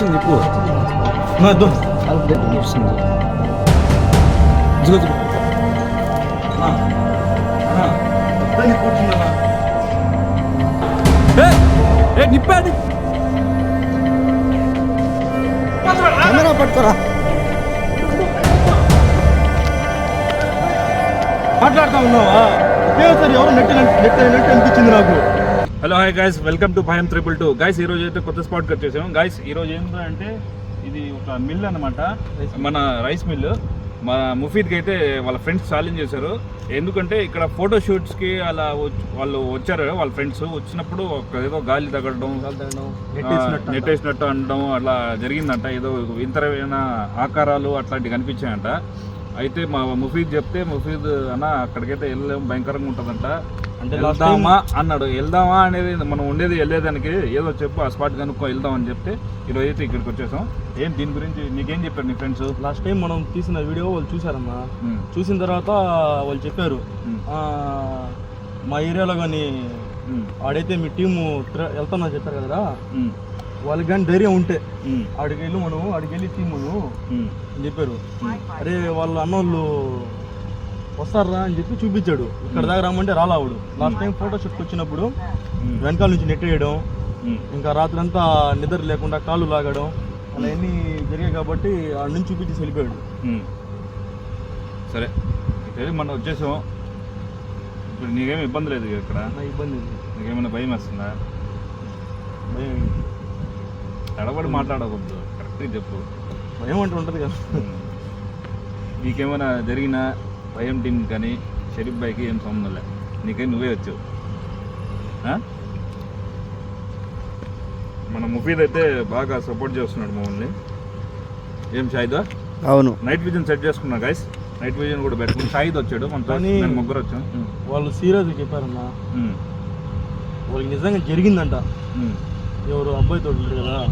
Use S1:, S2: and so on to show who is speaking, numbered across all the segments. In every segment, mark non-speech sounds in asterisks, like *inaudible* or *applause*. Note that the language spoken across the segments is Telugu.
S1: వచ్చింది
S2: ఇద్దు
S1: వస్తుంది నిప్పాడు
S3: పట్టుకోరా
S2: మాట్లాడుతా ఉన్నావా ఒకేసారి ఎవరు నెట్ నెట్ నెట్ అనిపించింది నాకు
S1: hello hi guys welcome to Bhayam triple two guys ఈ రోజు అయితే కొత్త స్పాట్కి వచ్చేసాము గైస్ ఈ రోజు ఏంటంటే ఇది ఒక మిల్ అన్నమాట. మన రైస్ మిల్ మా ముఫీద్కి అయితే వాళ్ళ ఫ్రెండ్స్ ఛాలెంజ్ చేశారు. ఎందుకంటే ఇక్కడ ఫోటో షూట్స్కి అలా వాళ్ళు వచ్చారు వాళ్ళ ఫ్రెండ్స్ వచ్చినప్పుడు ఒక ఏదో గాలి తగలడం నెట్ వేసినట్టు అనడం అట్లా జరిగిందంట. ఏదో వింతరమైన ఆకారాలు అట్లాంటివి కనిపించాయంట. అయితే మా ముఫీద్ చెప్తే ముఫీద్ అన్న అక్కడికైతే వెళ్ళలేము భయంకరంగా ఉంటుందంట.
S2: అంటే
S1: వెళ్దామా అన్నాడు. వెళ్దామా అనేది మనం ఉండేది వెళ్ళేదానికి ఏదో చెప్పు ఆ స్పాట్ కనుక్కో వెళ్దాం అని చెప్తే ఈరోజు అయితే ఇక్కడికి వచ్చేసాం. ఏం దీని గురించి నీకేం చెప్పారు నీ ఫ్రెండ్స్
S2: లాస్ట్ టైం మనం తీసిన వీడియో వాళ్ళు చూసారమ్మా చూసిన తర్వాత వాళ్ళు చెప్పారు. ఆ, మా ఏరియాలో కానీ ఆడైతే మీ టీము వెళ్తామని చెప్పారు కదరా? వాళ్ళకి కానీ ధైర్యం ఉంటే ఆడికి వెళ్ళి మనం ఆడికి వెళ్ళి అని చెప్పారు. అరే వాళ్ళ అన్నోళ్ళు వస్తారా అని చెప్పి చూపించాడు. ఇక్కడ దాకా రమ్మంటే రాలావుడు లాస్ట్ టైం ఫోటో షూట్కి వచ్చినప్పుడు వెనకాల నుంచి నెట్ వేయడం ఇంకా రాత్రి అంతా నిద్ర లేకుండా కాళ్ళు లాగడం అలా అన్నీ జరిగాయి కాబట్టి ఆడ నుంచి చూపించి వెళ్ళిపోయాడు.
S1: సరే అయితే మనం వచ్చేసాం ఇప్పుడు నీకేం ఇబ్బంది లేదు ఇక్కడ?
S2: నా ఇబ్బంది ఉంది.
S1: నీకేమైనా భయం వస్తుందా?
S2: భయం?
S1: తడబడి మాట్లాడకూడదు. కరెక్ట్గా చెప్పు.
S2: భయం అంటే ఉంటుంది కదా.
S1: నీకేమైనా జరిగిన భయం టీం కానీ షరీఫ్ బాయ్కి ఏం సంబంధం లే. నీకే నువ్వే వచ్చావు? మన ముఫీద్ అయితే బాగా సపోర్ట్ చేస్తున్నాడు మమ్మల్ని. ఏం షాయిదా
S3: అవును.
S1: నైట్ విజన్ సెట్ చేసుకున్నా గైస్ నైట్ విజన్ కూడా పెట్టుకుని షాయిద్ వచ్చాడు మన
S2: కానీ-
S1: నేను ముగ్గురు వచ్చాం.
S2: వాళ్ళు సీరియస్గా చెప్పారన్నా. వాళ్ళకి నిజంగా జరిగిందంట. ఎవరు అబ్బాయి తోడు ఉంటారు కదా.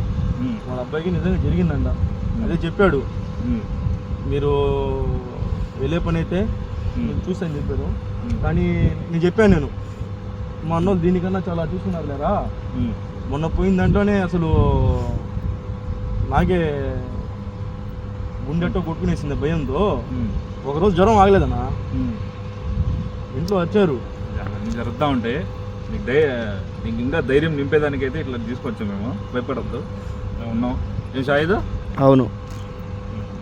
S2: వాళ్ళ అబ్బాయికి నిజంగా జరిగిందంట. అదే చెప్పాడు. మీరు వెళ్ళే పని అయితే. నేను చూసాను చెప్పాడు
S1: ఉమ్.
S2: కానీ నేను చెప్పాను నేను మా అన్నోళ్ళు దీనికన్నా చాలా చూసుకున్నారు లేరా. మొన్న పోయిన దాంట్లోనే అసలు నాకే గుండెట్టో కొట్టుకునేసింది భయంతో. ఒకరోజు జ్వరం ఆగలేదన్నా. ఇంట్లో వచ్చారు
S1: జరుగుతూ ఉంటాయి నీకు ధై నీకు ఇంకా ధైర్యం నింపేదానికైతే ఇట్లా తీసుకొచ్చాం మేము భయపడద్దు ఉన్నాం ఏం షాయిద్
S3: అవును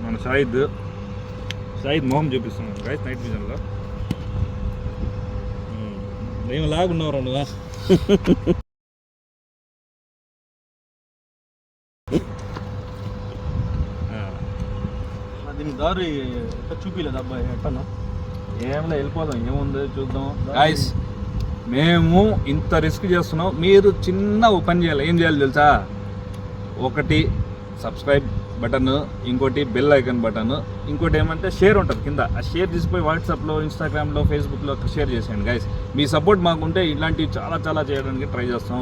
S1: మన షాయిద్ షాయిద్ మొహం చూపిస్తున్నాం గైస్ నైట్ విజన్లో మేము లాగున్నావు నువ్వు
S2: నా దీనికి దారి చూపిలేదు అబ్బాయి ఎట్టన్నా
S1: ఏంలో వెళ్ళిపోదాం. ఏముంది చూద్దాం. గాయస్ మేము ఇంత రిస్క్ చేస్తున్నాం. మీరు చిన్న పని చేయాలి. ఏం చేయాలి తెలుసా? ఒకటి సబ్స్క్రైబ్ బటన్ ఇంకోటి బెల్ ఐకాన్ బటన్ ఇంకోటి ఏమంటే షేర్ ఉంటుంది కింద. ఆ షేర్ తీసుకుపోయి వాట్సాప్లో ఇన్స్టాగ్రామ్లో ఫేస్బుక్లో షేర్ చేసేయండి గైస్ మీ సపోర్ట్ మాకుంటే ఇలాంటివి చాలా చాలా చేయడానికి ట్రై చేస్తాం.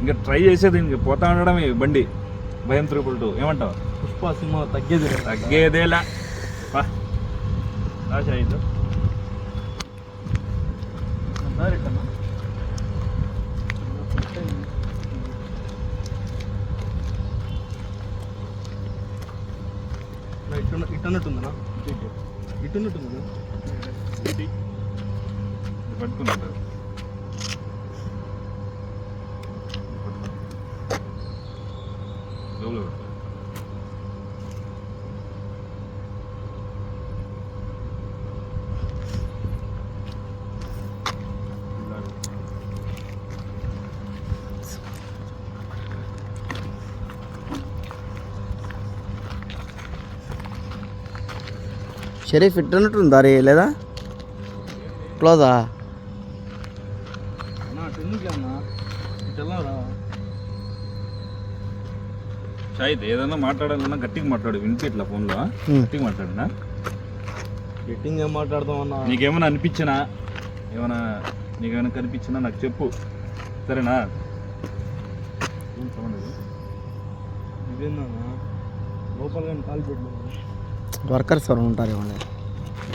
S1: ఇంకా ట్రై చేసేది ఇంక పోతా ఉండడమే బండి. భయం త్రిపుల్ టూ ఏమంటావు?
S2: పుష్ప సినిమా తగ్గేది.
S1: తగ్గేదేలా. పా. రా షాహిద్.
S2: దారి ఎట్టన్నా? నా ఇటు ఇటు అన్నట్టుందనా ఇటు. ఉన్నట్టుంది
S1: ఇది పట్టుకున్నాడు జోబులో పెట్టు.
S3: షరీఫ్ ఇట్టున్నట్టుంది దారి లేదా? క్లోజా?
S1: షాహిద్ ఏదైనా మాట్లాడాలన్నా గట్టిగా మాట్లాడు వినిపించట్లా ఫోన్లో. గట్టిగా మాట్లాడినా?
S2: బెట్టింగ్ ఏం మాట్లాడదాం అన్నా
S1: నీకేమైనా అనిపించినా ఏమైనా నీకేమైనా కనిపించినా నాకు చెప్పు. సరేనా?
S2: ఇదేనా లోపల కానీ కాల్ పెట్టలేదు
S3: వర్కర్స్ ఎవరు ఉంటారు ఇవ్వండి?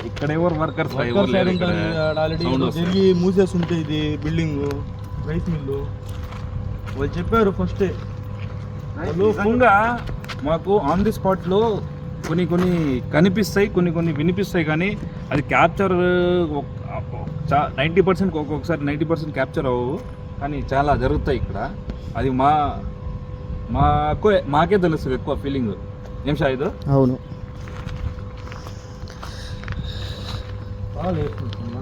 S1: ఇక్కడ ఎవరు వర్కర్స్?
S2: ఆల్రెడీ జరిగి మూసేసి ఉంటే ఇది బిల్డింగ్ రైస్ మిల్లు వాళ్ళు చెప్పారు ఫస్టే
S1: నిజంగా మాకు ఆన్ ది స్పాట్లో కొన్ని కొన్ని కనిపిస్తాయి కొన్ని కొన్ని వినిపిస్తాయి కానీ అది క్యాప్చర్ నైంటీ పర్సెంట్ ఒక్కొక్కసారి నైంటీ పర్సెంట్ క్యాప్చర్ అవ్వవు కానీ చాలా జరుగుతాయి ఇక్కడ. అది మా మాకు మాకే తెలుస్తుంది ఎక్కువ ఫీలింగ్ ఏం షాయిద్
S3: అవును.
S2: బాగా వేసుకుంటున్నా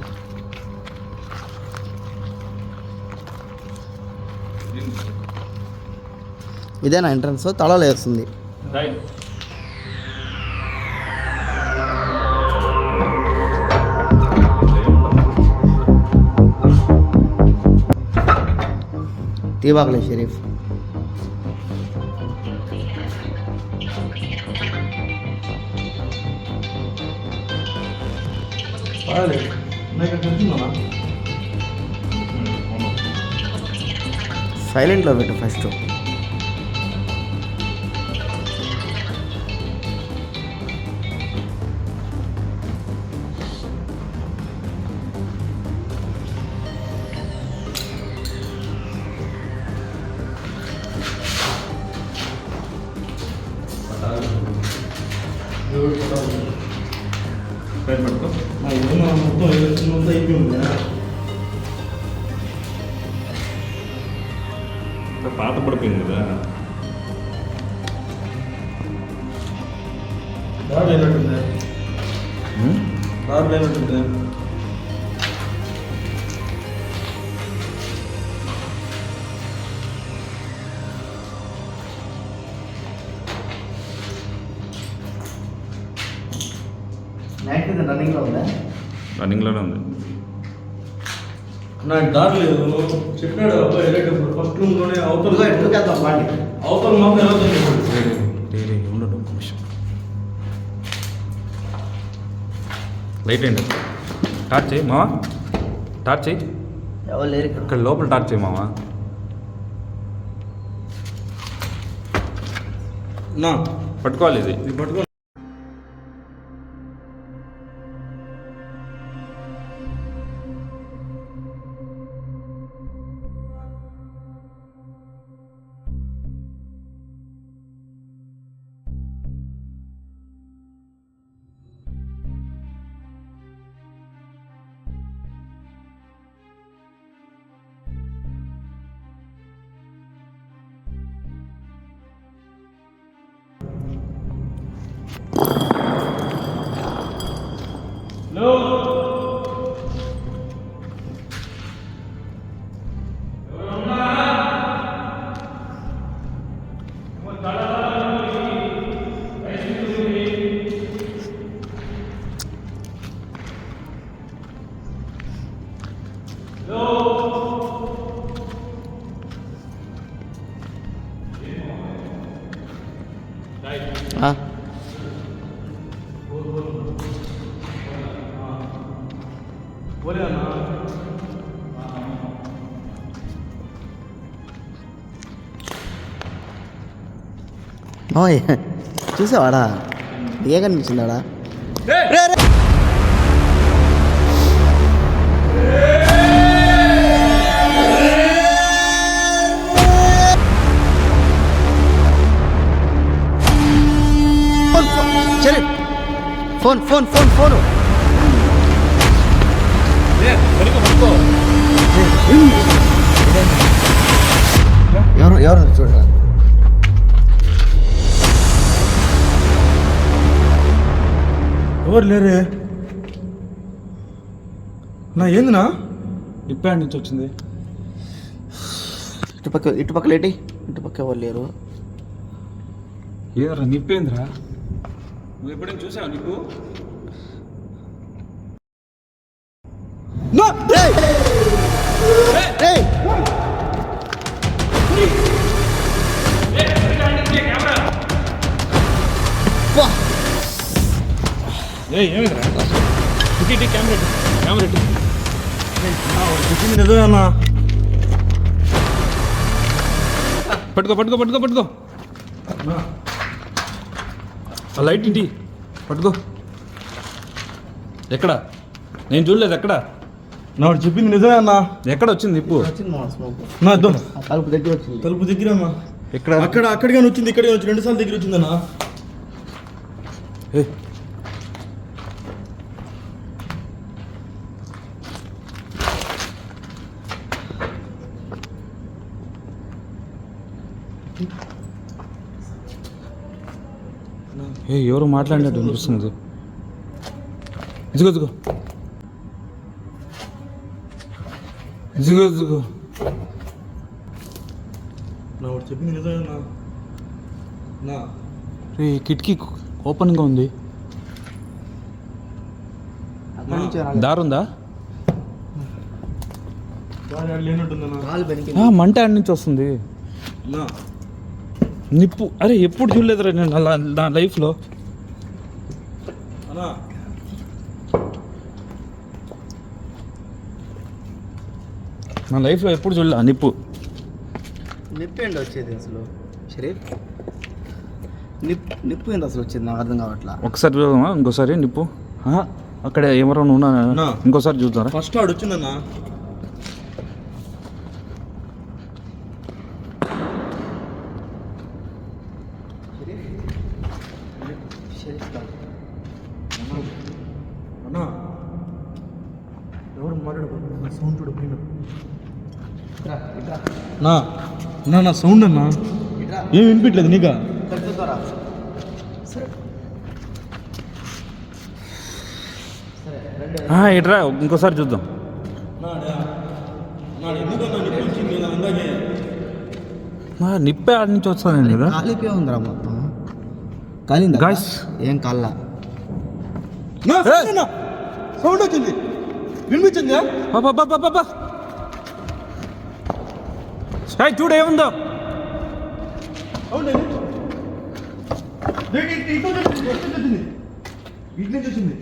S3: ఇదేనా ఎంట్రన్స్ తళాలు వేస్తుంది తీబాకలే షరీఫ్.
S2: బాగా లేదు నాకు తెలిసిందన్నా
S3: సైలెంట్లో పెట్టు ఫస్ట్
S2: నా ఏమన్నా మొత్తం మొత్తం అయిపోయింది
S1: పాత పడిపోయింది కదా
S2: దారి లేనట్టుంది దారి లేనట్టుంది
S3: నైట్
S1: రన్నింగ్లోనే ఉంది.
S2: నాకు దారి లేదు. చెప్పాడు అబ్బాయి వెళ్ళేటప్పుడు ఫస్ట్ రూమ్లోనే అవతల
S3: ఎట్టుకెళ్తాం బాండి?
S2: అవతల మాత్రం ఎలా
S1: ఉండడు ఒక్క నిమిషం. లైట్ ఏంటి? టార్చ్ చేయి మావా? టార్చ్ చేయి.
S3: ఎవరు లేరు ఇక్కడ?
S1: ఇక్కడ లోపల టార్చ్ చేయి మావా.
S2: నా
S1: పట్టుకోవాలి ఇది.
S2: ఇది పట్టుకో
S3: ఓయ్ చూసావాడా ఏ కనిపించిందాడా ఫోన్ ఫోన్ ఫోన్ ఫోన్ ఎవరు ఎవరు చూడరా
S2: ఎవరు లేరే నా ఏందినా
S1: ఇప్పటి నుంచి వచ్చింది
S3: ఇటుపక్క ఇటుపక్క లేటి ఇటుపక్క ఎవరు లేరు
S1: ఏదరా నిప్పేంద్రా నువ్వు ఎప్పుడైనా చూసావు నిప్పు
S3: No! Hey! Hey! వా!
S2: అన్నా
S1: పట్టుకో పట్టుకో పట్టుకో పట్టుకో. ఆ లైట్ ఇంటి పట్టుకో. ఎక్కడ? నేను చూడలేదు ఎక్కడ?
S2: నా చెప్పింది నిజమే అన్న
S1: ఎక్కడ వచ్చింది?
S3: స్మోక్
S2: నా
S3: తలుపు దగ్గర వచ్చింది.
S2: తలుపు దగ్గర అన్న
S1: ఎక్కడ?
S2: అక్కడ అక్కడికి వచ్చింది ఇక్కడికి వచ్చి రెండు సార్లు దగ్గర వచ్చిందన్న.
S1: ఏ, ఏ ఎవరు మాట్లాడినట్టు అనిపిస్తుంది. ఇదిగో ఇదిగో. ఇదిగో ఇదిగో.
S2: నా వాడు చెప్పింది నిజమే అన్న. నా.
S1: ఏ కిటికీ ఓపెన్గా ఉంది. దారుందా మంట నుంచి వస్తుంది.
S2: నా.
S1: నిప్పు. అరే ఎప్పుడు చూడలేదురా నేను అలా నా లైఫ్లో. నా లైఫ్లో ఎప్పుడు చూడలే. నిప్పు.
S3: నిప్పు ఏంటి వచ్చేది అసలు? షరీఫ్? నిప్పు నిప్పు ఏంటి అసలు వచ్చింది? నాకు అర్థం కావట్లా.
S1: ఒకసారి చూద్దామా? ఇంకోసారి నిప్పు. అక్కడ ఎవరైనా ఉన్నా. ఇంకోసారి చూద్దారా.
S2: ఫస్ట్ ఆడు వచ్చిందన్న
S3: షరీఫ్ కాదు.
S2: అన్నా. ఎవరు మాట్లాడకూడదు సౌండ్ చూడు నా నా నా సౌండ్ అన్నా. ఏం వినిపించలేదు నీకా?
S1: ఇట్రా ఇంకోసారి చూద్దాం.
S2: నాడా? నాడు ఎందుకన్నా నిప్పు
S1: ఆడి నుంచి వస్తానండి కదా?
S3: కాలిపోయి ఉందిరా మొత్తం. కాలిందా?
S1: Guys.
S3: ఏం కాల్లా?
S2: నా సౌండ్ వచ్చింది. వినిపించిందా?
S1: ఏయ్, చూడు ఏముందో.
S2: ఇటు ఇటు వచ్చింది. ఇటు వచ్చింది.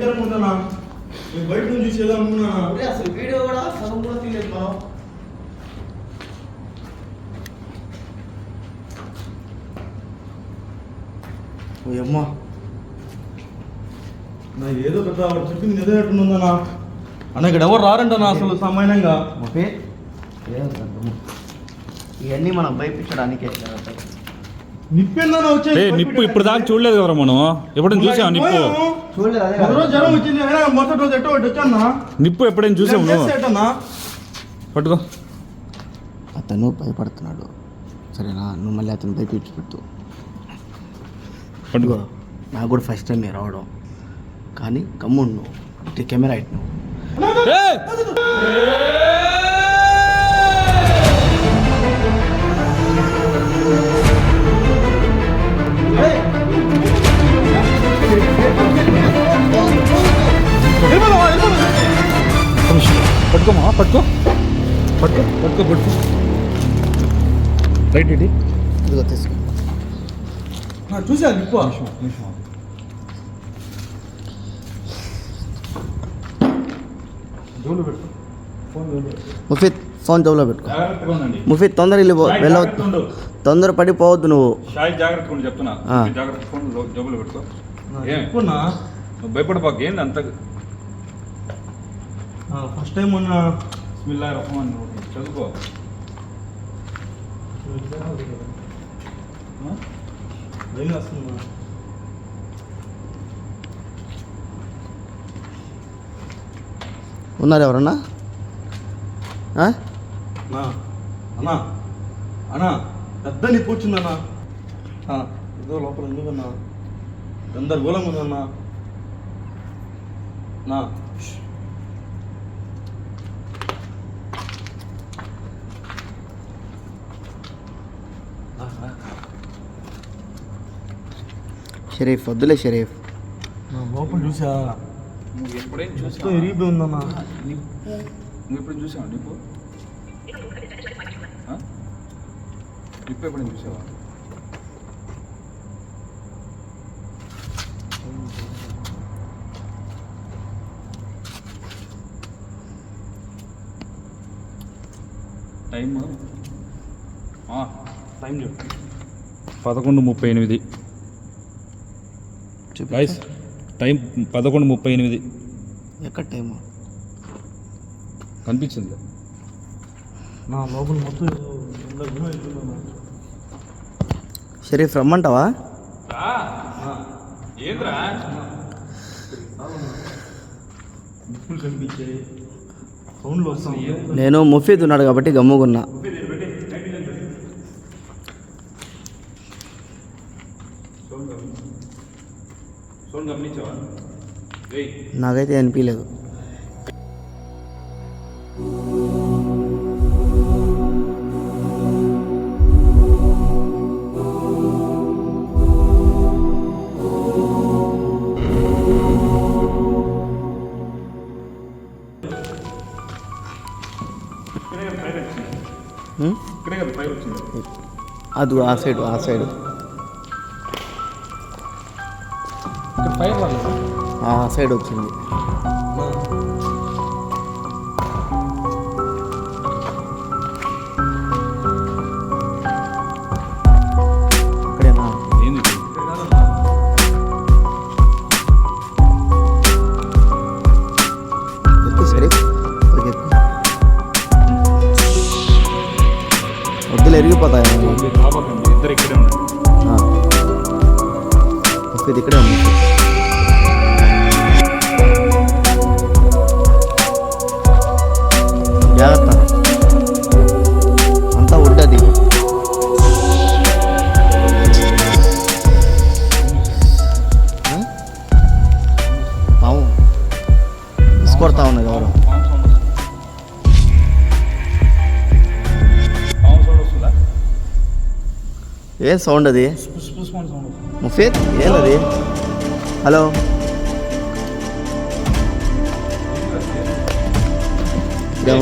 S2: భయంకరంగా ఉందన్నా నేను బయట నుంచి చూసేదా అనుకున్నానా?
S3: ఒరే, అసలు వీడియో కూడా సగం కూడా తీయలేదు మనం ఓ అమ్మా.
S2: నా ఏదో పెద్ద ఆవిడ చెప్పింది నిజమేటుందన్నా అన్న ఇక్కడ ఎవరు రారంటనా అసలు సామాన్యంగా?
S3: ఓకే ఇవన్నీ మనం భయపించడానికే
S1: నిప్పు ఇప్పుడు దాకా చూడలేదు కదా మనం. ఎప్పుడైనా చూసావు నిప్పు?
S3: చూడలేదు
S2: రోజు జ్వరం వచ్చింది మొదటి రోజు ఎట్టో వచ్చానా?
S1: నిప్పు ఎప్పుడైనా
S2: ఎట్టన్నా
S1: పట్టుకో.
S3: అతను భయపడుతున్నాడు. సరేనా నువ్వు మళ్ళీ అతను భయపించి పెట్టు.
S1: పట్టుకో.
S3: నాకు కూడా ఫస్ట్ టైం రావడం. కానీ కమ్ముడు నువ్వు. ఇటు కెమెరా ఇటు
S1: పట్టుకోమా? పట్టుకో. పట్టుకో పట్టుకో పట్టుకో రైట్ ఇటీ
S3: ఇదిగో తీసుకో.
S2: చూసా నిప్పు. పెట్టు. ఫోన్ జోలు పెట్టు.
S3: ముఫీద్ ఫోన్ జోబులో పెట్టుకో ముఫీద్ తొందర వెళ్ళి
S1: జాగ్రత్తగా ఉండు.
S3: తొందర పడిపోవద్దు నువ్వు.
S1: జాగ్రత్తగా ఉండు చెప్తున్నా. జాగ్రత్త ఫోన్ జబ్బులు పెట్టుకో. భయపడబాకు ఏంది అంత
S2: ఫస్ట్ టైం మొన్న
S1: బిస్మిల్లాహిర్ రహమాన్ రహీం. చదువుకో.
S3: ఉన్నారు ఎవరన్నా?
S2: అన్నా అన్నా పెద్ద నిప్పు వచ్చిందన్నా ఏదో లోపల ఎందుకన్నా? గందరగోళంగా ఉందన్నా నా
S3: షరీఫ్ వద్దులే షరీఫ్.
S2: నా లోపల చూసా.
S1: నువ్వు ఎప్పుడైనా
S2: మొత్తం
S1: చూసావా?
S2: ఇరిగిపోయి ఉందన్నా.
S1: నిప్పు నువ్వు ఎప్పుడైనా చూసావా నిప్పు? నిప్పు ఎప్పుడైనా చూసావా? టైమ్?
S2: టైం చెప్పు.
S1: పదకొండు ముప్పై ఎనిమిది. గైస్ టైం పదకొండు ముప్పై ఎనిమిది.
S3: ఎక్కడ టైము
S1: కనిపించింది.
S2: నా లోపల మొత్తం
S3: షరీఫ్ రమ్మంటావా? నేను ముఫీద్ ఉన్నాడు కాబట్టి గమ్ముగున్నా. నాకైతే అనిపించలేదు అది ఆ సైడ్ ఆ సైడ్. ఆ సైడ్ వచ్చింది. ముఫీద్ ఇక్కడే ఉంది. జాగ్రత్త. అంతా ఉంటుంది పాము. తీసుకొడతా ఉన్నది ఎవరు.
S1: సౌండ్
S3: ఏం సౌండ్ అది? ఫేత్ ఏంటది హలో?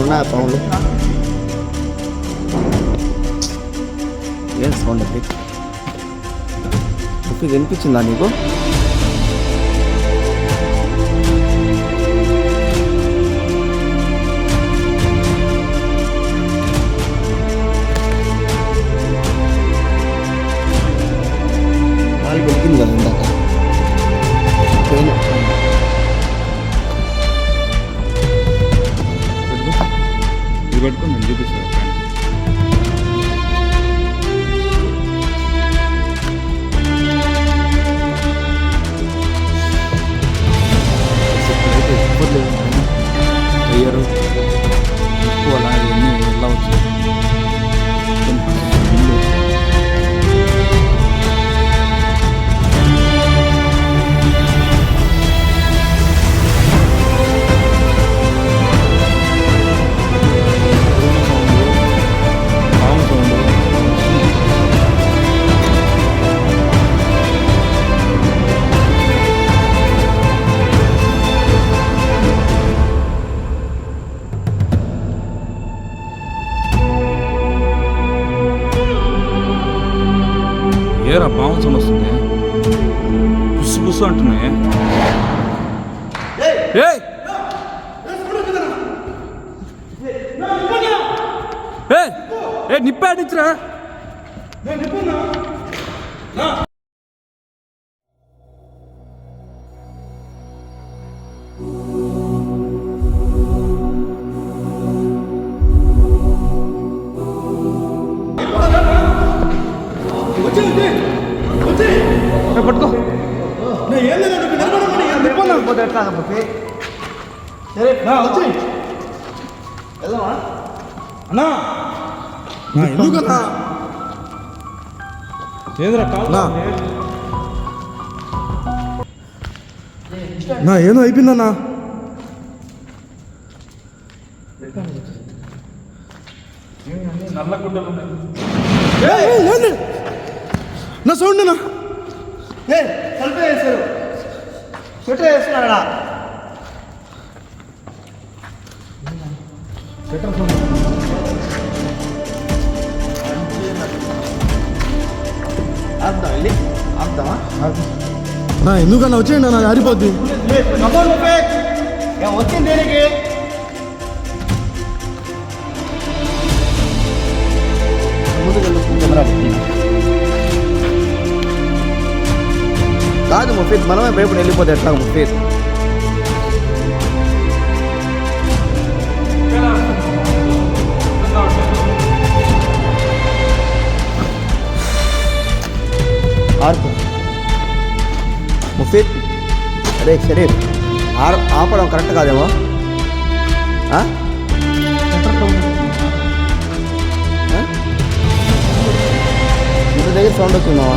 S3: ఉన్నా పాములు ఏం సౌండ్ అది? ముఫీద్ వినిపించిందా నీకు?
S1: పట్టుకో.
S3: పోతే ఎట్లా షరీఫ్
S2: నా వచ్చి
S3: వెళ్దామా?
S2: అన్నా. ఎందుకన్నా
S1: ఏదిరా కాదు
S2: నా. ఏదో అయిపోయిందన్నా
S1: నల్ల గుడ్డలు ఉన్నాయి?
S2: ఏయ్, ఏయ్, ఏంది? నా సౌండ్ నా
S3: ఏ సెల్ఫీ వేశారు స్వెటర్ వేస్తున్నాడా అర్థం వెళ్ళి అర్థమా
S2: నా ఎందుకన్నా వచ్చేయండి నా ఆరిపోద్ది
S3: వచ్చింది దేనికి? కాదు ముఫీద్ మనమే భయపడి వెళ్ళిపోతే ఎట్లా ముఫీద్ ఆర్పు. ముఫీద్ అరే షరీఫ్ ఆర్ ఆపడం కరెక్ట్ కాదేమో? ఇంటి దగ్గర సౌండ్ వచ్చిందామా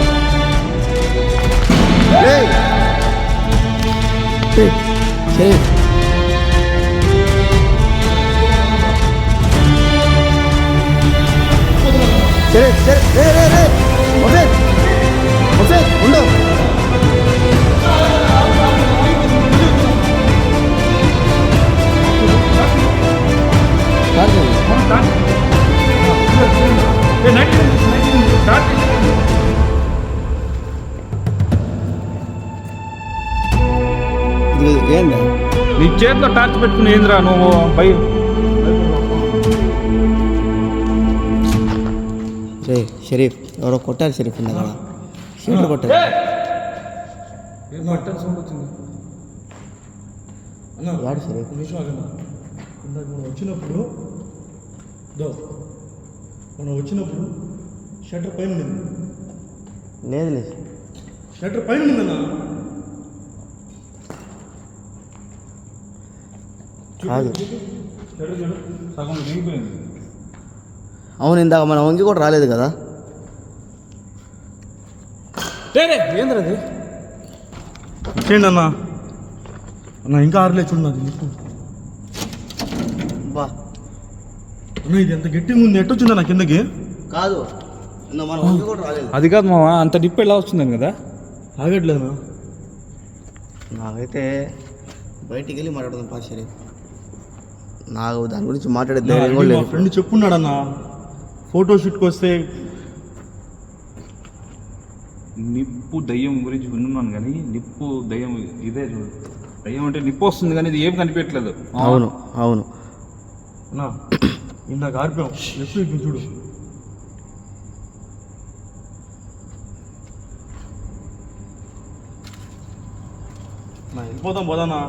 S3: ఏయ్! ఏయ్, షరీఫ్ షరీఫ్ షరీఫ్ రే రే రే ముఫీద్ ముఫీద్ ఉండు కాదు
S1: ఏ, నైట్ నైట్
S3: ఏందా?
S1: నీ చేతిలో టార్చ్ పెట్టుకుని ఏందిరా నువ్వు? భయ
S3: రే షరీఫ్ ఎవరో కొట్టారు షరీఫ్ అక్కడ షీట్లు కొట్టారు. వాడు షరీఫ్.
S2: ఇందాక మనం వచ్చినప్పుడు దో మనం వచ్చినప్పుడు షట్టర్ పైన
S3: లేదు లేదు
S2: షట్టర్ పైన ఉండిందన్నా.
S3: కాదు. అవును ఇందాక మన వంగి కూడా రాలేదు కదా.
S1: ఏంద్రా అది
S2: చేయండి అన్న అన్న ఇంకా ఆరలే చూడండి లిప్పు
S3: బా.
S2: అన్న ఇది ఎంత గట్టిగా ఉంది ఎట్టొచ్చిందా నా కిందకి?
S3: కాదు. మన వంగి కూడా రాలేదు.
S1: అది కాదు మామ అంత డిప్ ఎలా వస్తుందని కదా?
S2: ఆగట్లేదన్నా.
S3: నాకైతే బయటికి వెళ్ళి మాట్లాడదాం పా షరీఫ్ నాకు దాని గురించి మాట్లాడే
S2: నా
S3: ధైర్యం కూడా లేదు.
S2: ఫ్రెండ్ చెప్పున్నాడన్న ఫోటో షూట్కి వస్తే
S1: నిప్పు దయ్యం గురించి విన్నాను కానీ నిప్పు దయ్యం ఇదే చూడు. దయ్యం అంటే నిప్పు వస్తుంది కానీ ఇది ఏం కనిపించట్లేదు
S3: అవును అవును.
S2: అన్నా. *clears throat* ఇందాక ఆర్పాం. ఎప్పుడు ఇప్పుడు చూడు? నా వెళ్ళిపోతాం పోదానా?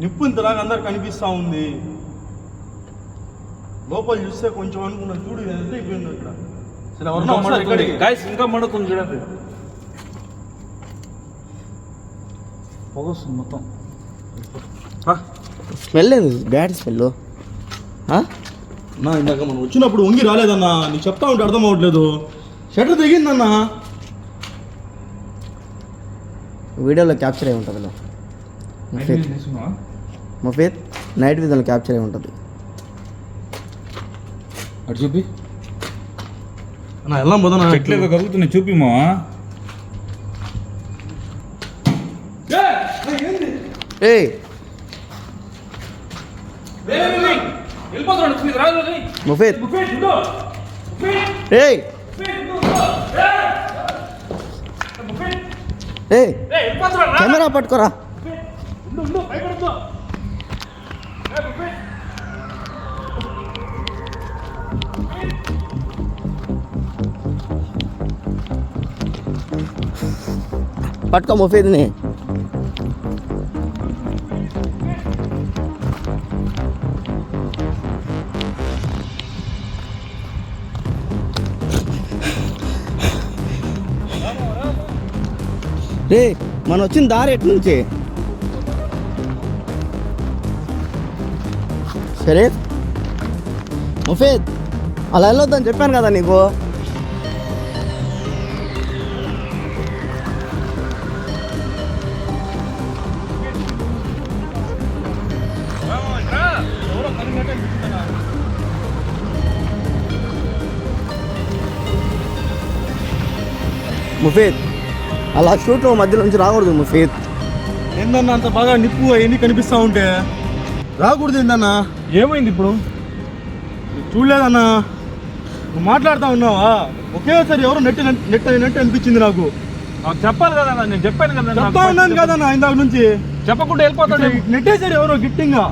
S2: నిప్పు ఇంతలాగా అందరు కనిపిస్తూ ఉంది. లోపల చూస్తే కొంచెం అనుకున్నా చూడు ఎంత అయిపోయింది ఇక్కడ. సరే ఎవరన్నా
S1: గాయస్ ఇంకా మండుతుంది చూడండి. పొగ వస్తుంది మొత్తం
S3: స్మెల్ ఏంది? Bad smell.
S2: నా ఇందాక మనం వచ్చినప్పుడు వంగి రాలేదన్నా. నీకు చెప్తా ఉంటే అర్థం అవ్వట్లేదు. షటర్ దిగిందన్నా
S3: వీడియోలో క్యాప్చర్ అయి ఉంటుంది ముఫీద్ ముఫీద్ నైట్ విజన్లో క్యాప్చర్ అయి ఉంటుంది.
S1: అటు చూపి.
S2: అన్న వెళ్దాం పోదా
S1: చెట్లు ఏదో కలుగుతున్నాయి చూపి మా
S3: ఏయ్
S1: వెళ్ళిపోతున్నాడు రాదు
S3: ముఫీద్ ఏయ్ ఏయ్ కెమెరా పట్టుకోరా. పట్టుకో ముఫీద్ని. రే మనం వచ్చిన దారి ఎట్నుంచి? నుంచి సరే ముఫేద్ అలా వెళ్ళొద్దని చెప్పాను కదా నీకు. ముఫేద్ అలా షూట్లో మధ్యలో నుంచి రాకూడదు ముఫేద్.
S2: ఏందన్నా అంత బాగా నిప్పు అవన్నీ కనిపిస్తా ఉంటే? రాకూడదు ఏందన్నా?
S1: ఏమైంది ఇప్పుడు?
S2: చూడలేదన్నా. నువ్వు మాట్లాడుతా ఉన్నావా? ఒకేసారి ఎవరో నెట్ నెట్ అయినట్టు అనిపించింది నాకు.
S1: నాకు చెప్పాలి కదా అన్న, నేను చెప్పాను కదా
S2: చెప్తా ఉన్నాను కదన్నా ఇందాక నుంచి.
S1: చెప్పకుండా వెళ్ళిపోతాడు.
S2: నెట్టేసాడు ఎవరో గిట్టింగా.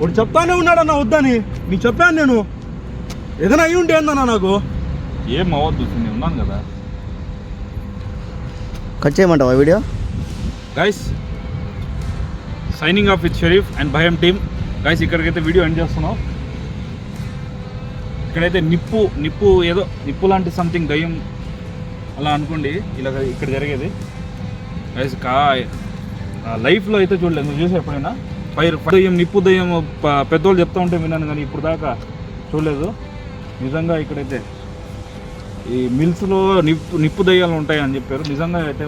S2: వాడు చెప్తానే ఉన్నాడన్నా వద్దని. నీకు చెప్పాను నేను. ఏదైనా అయ్యి ఉంటే ఏందన్నా నాకు?
S1: ఏం అవ్వద్దు నేను ఉన్నాను కదా.
S3: కట్ చేయమంటావా video?
S1: Guys signing off with Sharif and Bhayam team guys ఇక్కడికైతే వీడియో ఎండ్ చేస్తున్నాం. ఇక్కడైతే నిప్పు నిప్పు ఏదో నిప్పు లాంటి సంథింగ్ దయ్యం అలా అనుకోండి ఇలా ఇక్కడ జరిగేది. గైస్ కా లైఫ్లో అయితే చూడలేదు. నువ్వు చూసే ఎప్పుడైనా? ఫైర్ దయ్యం నిప్పు దయ్యం పెద్దోళ్ళు చెప్తా ఉంటే విన్నాను కానీ ఇప్పుడు దాకా చూడలేదు. నిజంగా ఇక్కడైతే ఈ మిల్స్లో నిప్పు నిప్పు దయ్యాలు ఉంటాయని చెప్పారు. నిజంగా అయితే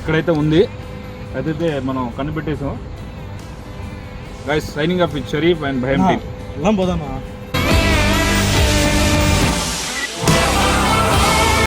S1: ఇక్కడైతే ఉంది. అయితే మనం కనిపెట్టేసాం. Guys signing off with Sharif and Bhayam team
S2: వెళ్ళాం పోదామా